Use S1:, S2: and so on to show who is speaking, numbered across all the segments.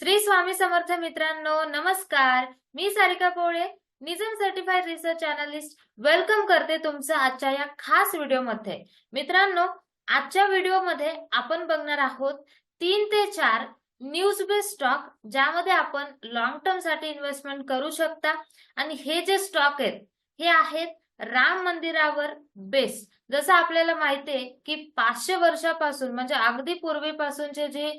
S1: श्री स्वामी समर्थ मित्रांनो नमस्कार. मी Sarika Pole NISM certified research analyst welcome करते तुमचं आजच्या या खास व्हिडिओमध्ये. मित्रांनो आजच्या व्हिडिओमध्ये आपण बघणार आहोत तीन ते चार न्यूज बेस्ड स्टॉक ज्यामध्ये आपण लॉंग टर्मसाठी इन्व्हेस्टमेंट करू शकता. आणि हे जे स्टॉक आहेत हे आहेत राम मंदिरावर बेस जसं आपल्याला माहिती आहे की पाचशे वर्षापासून म्हणजे अगदी पूर्वीपासूनचे जे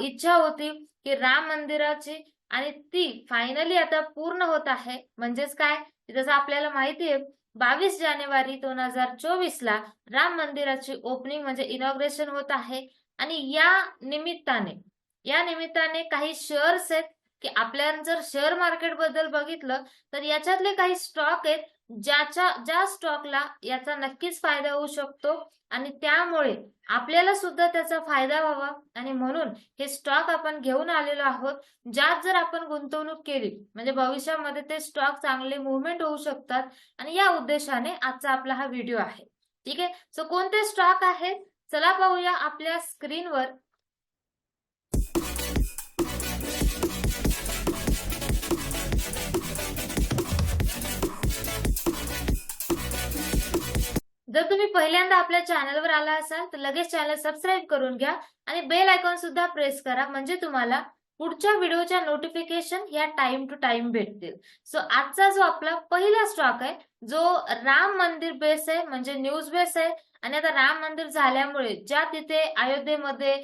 S1: इच्छा होती की राम मंदिराची आणि ती फायनली आता पूर्ण होत आहे. म्हणजेच काय? जसं आपल्याला माहिती आहे बावीस जानेवारी दोन हजार चोवीस ला राम मंदिराची ओपनिंग म्हणजे इनॉग्रेशन होत आहे. आणि या निमित्ताने या निमित्ताने काही शेअर्स आहेत की आपल्या जर शेअर मार्केटबद्दल बघितलं तर याच्यातले काही स्टॉक आहेत ज्याच्या ज्या स्टॉकला याचा नक्कीच फायदा होऊ शकतो आणि त्यामुळे आपल्याला सुद्धा त्याचा फायदा व्हावा. आणि म्हणून हे स्टॉक आपण घेऊन आलेलो आहोत. ज्यात जर आपण गुंतवणूक केली म्हणजे भविष्यामध्ये ते स्टॉक चांगले मुवमेंट होऊ शकतात. आणि या उद्देशाने आजचा आपला हा व्हिडिओ आहे. ठीक आहे? सो कोणते स्टॉक आहेत? चला पाहूया आपल्या स्क्रीनवर जर तुम्ही पहिल्यांदा आपल्या चॅनलवर आला असाल तर लगेच चॅनल सबस्क्राईब करून घ्या आणि बेल आयकॉन सुद्धा प्रेस करा म्हणजे तुम्हाला पुढच्या व्हिडिओच्या नोटिफिकेशन या टाइम टू टाइम भेटतील. सो आजचा जो आपला पहिला स्टॉक आहे जो राम मंदिर बेस आहे म्हणजे न्यूज बेस आहे आणि आता राम मंदिर झाल्यामुळे ज्या तिथे अयोध्येमध्ये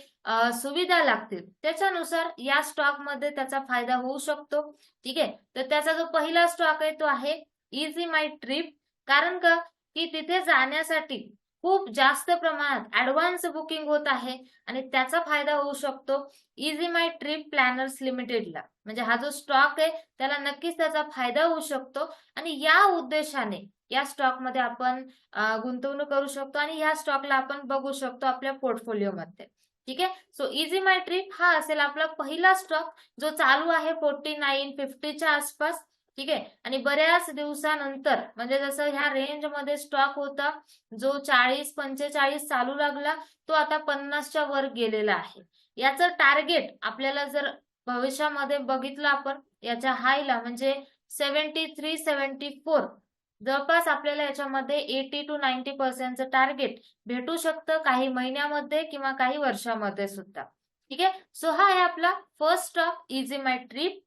S1: सुविधा लागतील त्याच्यानुसार या स्टॉकमध्ये त्याचा फायदा होऊ शकतो. ठीक आहे? तर त्याचा जो पहिला स्टॉक आहे तो आहे इझी माय ट्रिप कारण का? की तिथे जाण्यासाठी खूप जास्त प्रमाणात ऍडव्हान्स बुकिंग होत आहे आणि त्याचा फायदा होऊ शकतो. इझी माय ट्रिप प्लॅनर्स लिमिटेडला म्हणजे हा जो स्टॉक आहे त्याला नक्कीच त्याचा फायदा होऊ शकतो. आणि या उद्देशाने या स्टॉकमध्ये आपण गुंतवणूक करू शकतो आणि या स्टॉकला आपण बघू शकतो आपल्या पोर्टफोलिओमध्ये ठीक आहे? सो इझी माय ट्रिप हा असेल आपला पहिला स्टॉक जो चालू आहे फोर्टी नाईन फिफ्टीच्या आसपास. ठीक आहे? आणि बऱ्याच दिवसानंतर म्हणजे जसं ह्या रेंजमध्ये स्टॉक होता जो चाळीस पंचेचाळीस चालू लागला तो आता पन्नासच्या वर गेलेला आहे. याचं टार्गेट आपल्याला जर भविष्यामध्ये बघितलं आपण याच्या हायला म्हणजे सेव्हन्टी थ्री सेव्हन्टी फोर जवळपास आपल्याला याच्यामध्ये एटी टू नाईन्टी पर्सेंटचं टार्गेट भेटू शकतं काही महिन्यामध्ये किंवा काही वर्षामध्ये सुद्धा. ठीक आहे? सो हा आहे आपला first stock Ease My Trip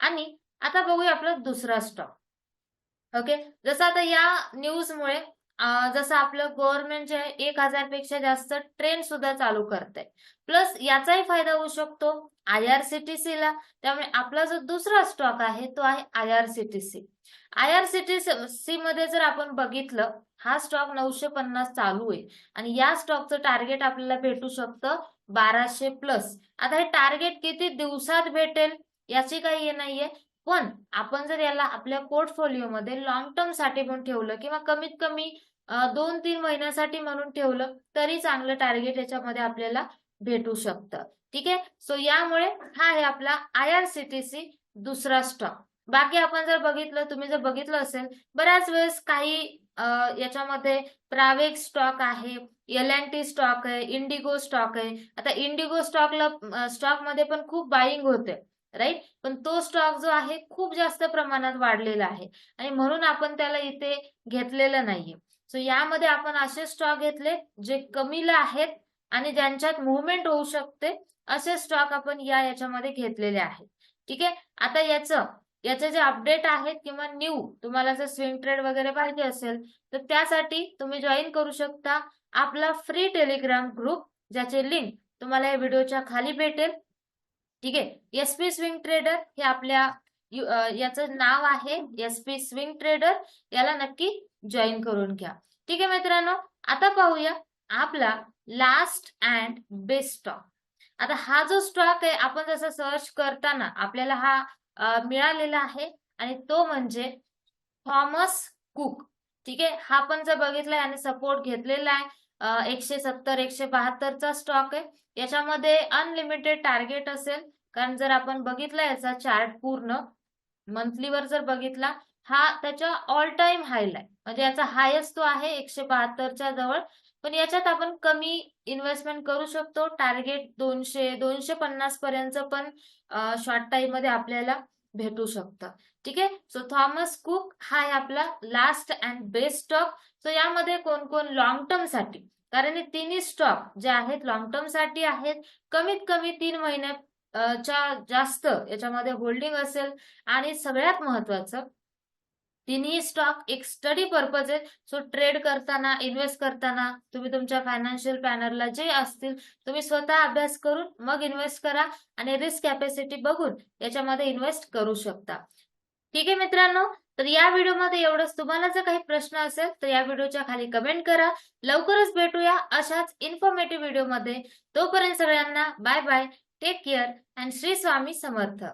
S1: आणि आता बघूया आपला दुसरा स्टॉक ओके जसं आता या न्यूजमुळे जसं आपलं गव्हर्नमेंट जे आहे एक हजारपेक्षा जास्त ट्रेन सुद्धा चालू करते प्लस याचाही फायदा होऊ शकतो I R C T C ला. त्यामुळे आपला जो दुसरा स्टॉक आहे तो आहे I R C T C I R C T C मध्ये जर आपण बघितलं हा स्टॉक नऊशे पन्नास चालू आहे. आणि या स्टॉकचं टार्गेट आपल्याला भेटू शकतं बाराशे प्लस आता हे टार्गेट किती दिवसात भेटेल याची काही हे नाहीये. पण आपण जर याला आपल्या पोर्टफोलिओमध्ये लॉंग टर्मसाठी पण ठेवलं किंवा कमीत कमी दोन तीन महिन्यासाठी म्हणून ठेवलं तरी चांगलं टार्गेट याच्यामध्ये आपल्याला भेटू शकतं. ठीक आहे? सो यामुळे हा आहे आपला I R C T C दुसरा स्टॉक बाकी आपण जर बघितलं तुम्ही जर बघितलं असेल बऱ्याच वेळेस काही याच्यामध्ये प्रावेक स्टॉक आहे एल अँड टी स्टॉक आहे इंडिगो स्टॉक आहे. आता इंडिगो स्टॉकला स्टॉकमध्ये पण खूप बाईंग होते. राईट पण तो स्टॉक जो आहे खूप जास्त प्रमाणात वाढलेला आहे. आणि म्हणून आपण त्याला इथे घेतलेलं नाहीये. सो यामध्ये आपण असे स्टॉक घेतले जे कमीला आहेत आणि ज्यांच्यात मुवमेंट होऊ शकते असे स्टॉक आपण या याच्यामध्ये घेतलेले आहेत. ठीक आहे? आता याचं याचे जे अपडेट आहेत किंवा न्यू तुम्हाला जर स्विंग ट्रेड वगैरे पाहिजे असेल तर त्यासाठी तुम्ही जॉईन करू शकता आपला फ्री टेलिग्राम ग्रुप ज्याचे लिंक तुम्हाला या व्हिडिओच्या खाली भेटेल. ठीक आहे? एस पी स्विंग ट्रेडर हे आपल्या याचं नाव आहे एस पी स्विंग ट्रेडर याला नक्की जॉईन करून घ्या. ठीक आहे मित्रांनो? आता पाहूया आपला लास्ट अँड बेस्ट स्टॉक आता हा जो स्टॉक आहे आपण जसं सर्च करताना आपल्याला हा मिळालेला आहे आणि तो म्हणजे थॉमस कुक. ठीक आहे? हा पण जर बघितला आणि सपोर्ट घेतलेला आहे एकशे सत्तर एकशे बहात्तरचा स्टॉक आहे. याच्यामध्ये अनलिमिटेड टार्गेट असेल. कारण जर आपण बघितला याचा चार्ट पूर्ण मंथलीवर जर बघितला हा त्याच्या ऑल टाइम हायला आहे. म्हणजे याचा हायस्ट तो आहे एकशे बहात्तरच्या जवळ. पण याच्यात आपण कमी इन्व्हेस्टमेंट करू शकतो. टार्गेट दोनशे दोनशे पन्नास पर्यंत पण शॉर्ट टाइममध्ये आपल्याला भेटू शकतं. ठीक आहे? सो थॉमस कुक हा आहे आपला last and best stock so यामध्ये कोण कोण लॉंग टर्मसाठी? कारण हे तिन्ही स्टॉक जे आहेत लॉंग टर्मसाठी आहेत. कमीत कमी तीन महिन्या च्या जास्त याच्यामध्ये होल्डिंग असेल. आणि सगळ्यात महत्वाचं तिन्ही स्टॉक एक स्टडी पर्पज आहे सो ट्रेड करताना इन्व्हेस्ट करताना तुम्ही तुमच्या फायनान्शियल प्लॅनरला जे असतील तुम्ही स्वतः अभ्यास करून मग इन्व्हेस्ट करा आणि रिस्क कॅपॅसिटी बघून याच्यामध्ये इन्व्हेस्ट करू शकता. ठीक आहे मित्रांनो? तर या व्हिडिओमध्ये एवढंच. तुम्हाला जर काही प्रश्न असेल तर या व्हिडिओच्या खाली कमेंट करा. लवकरच भेटूया अशाच इन्फॉर्मेटिव्ह व्हिडिओमध्ये तोपर्यंत सगळ्यांना bye bye take care and Shri Swami Samarth